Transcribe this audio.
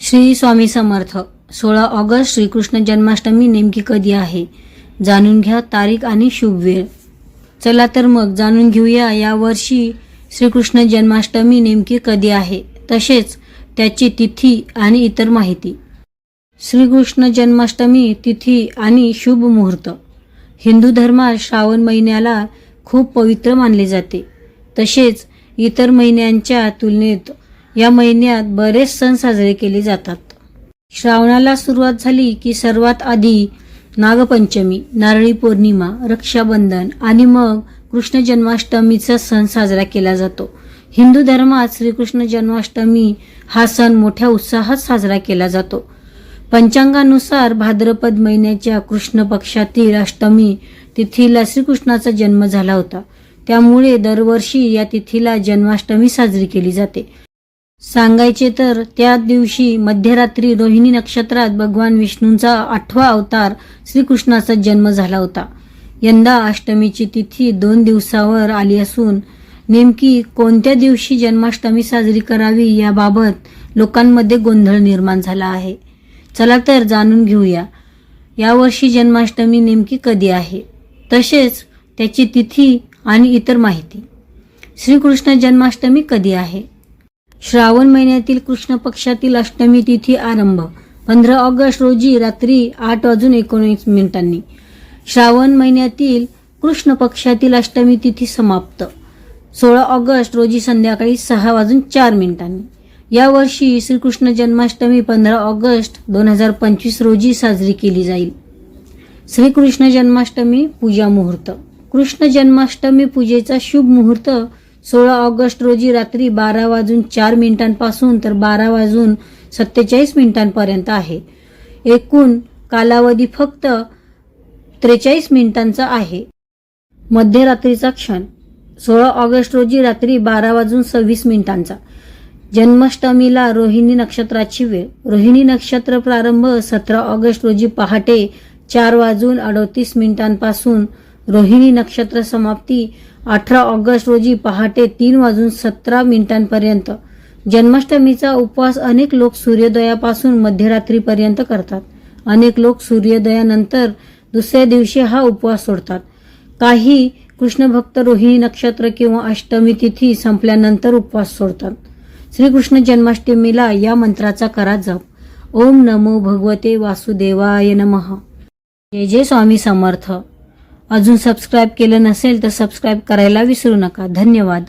श्री स्वामी समर्थ सोळा ऑगस्ट श्रीकृष्ण जन्माष्टमी नेमकी कधी आहे? जाणून घ्या तारीख आणि शुभ वेळ. चला तर मग जाणून घेऊया या वर्षी श्रीकृष्ण जन्माष्टमी नेमकी कधी आहे? तसेच त्याची तिथी आणि इतर माहिती. श्रीकृष्ण जन्माष्टमी तिथी आणि शुभ मुहूर्त. हिंदू धर्मात श्रावण महिन्याला खूप पवित्र मानले जाते. तसेच इतर महिन्यांच्या तुलनेत या महिन्यात बरेच सण साजरे केले जातात. श्रावणाला सुरुवात झाली की सर्वात आधी नागपंचमी नारळी पौर्णिमा रक्षाबंधन आणि मग कृष्ण जन्माष्टमीचा सण साजरा केला जातो. हिंदू धर्मात श्रीकृष्ण जन्माष्टमी हा सण मोठ्या उत्साहात साजरा केला जातो. पंचांगानुसार भाद्रपद महिन्याच्या कृष्ण पक्षातील अष्टमी तिथीला श्रीकृष्णाचा जन्म झाला होता. त्यामुळे दरवर्षी या तिथीला जन्माष्टमी साजरी केली जाते. सांगायचे तर त्या दिवशी मध्यरात्री रोहिणी नक्षत्रात भगवान विष्णूंचा आठवा अवतार श्रीकृष्णाचा जन्म झाला होता. यंदा अष्टमीची तिथी दोन दिवसावर आली असून नेमकी कोणत्या दिवशी जन्माष्टमी साजरी करावी याबाबत लोकांमध्ये गोंधळ निर्माण झाला आहे. चला तर जाणून घेऊया. यावर्षी जन्माष्टमी नेमकी कधी आहे? तसेच त्याची तिथी आणि इतर माहिती. श्रीकृष्ण जन्माष्टमी कधी आहे? श्रावण महिन्यातील कृष्ण पक्षातील अष्टमी तिथी आरंभ. पंधरा ऑगस्ट रोजी रात्री आठ वाजून एकोणीस मिनिटांनी. श्रावण महिन्यातील कृष्ण पक्षातील अष्टमी तिथी समाप्त. सोळा ऑगस्ट रोजी संध्याकाळी सहा वाजून चार मिनिटांनी. यावर्षी श्रीकृष्ण जन्माष्टमी पंधरा ऑगस्ट दोन हजार पंचवीस रोजी साजरी केली जाईल. श्रीकृष्ण जन्माष्टमी पूजा मुहूर्त. कृष्ण जन्माष्टमी पूजेचा शुभ मुहूर्त सोळा ऑगस्ट रोजी रात्री बारा वाजून चार मिनिटांपासून तर बारा वाजून सत्तेचाळीस मिनिटांपर्यंत आहे. एकूण कालावधी फक्त त्रेचाळीस मिनिटांचा आहे. मध्यरात्रीचा क्षण सोळा ऑगस्ट रोजी रात्री बारा वाजून सव्वीस मिनिटांचा. जन्माष्टमीला रोहिणी नक्षत्राची वेळ रोहिणी नक्षत्र प्रारंभ सतरा ऑगस्ट रोजी पहाटे चार वाजून अडतीस मिनिटांपासून रोहिणी नक्षत्र समाप्ती अठरा ऑगस्ट रोजी पहाटे तीन वाजून सतरा मिनिटांपर्यंत. जन्माष्टमीचा उपवास अनेक लोक सूर्योदयापासून मध्यरात्रीपर्यंत करतात. अनेक लोक सूर्योदयानंतर दुसऱ्या दिवशी हा उपवास सोडतात. काही कृष्णभक्त रोहिणी नक्षत्र किंवा अष्टमी तिथी संपल्यानंतर उपवास सोडतात. श्रीकृष्ण जन्माष्टमीला या मंत्राचा करा जप. ओम नमो भगवते वासुदेवाय नमः. जय जय स्वामी समर्थ. अजून सबस्क्राईब केलं नसेल तर सबस्क्राईब करायला विसरू नका. धन्यवाद.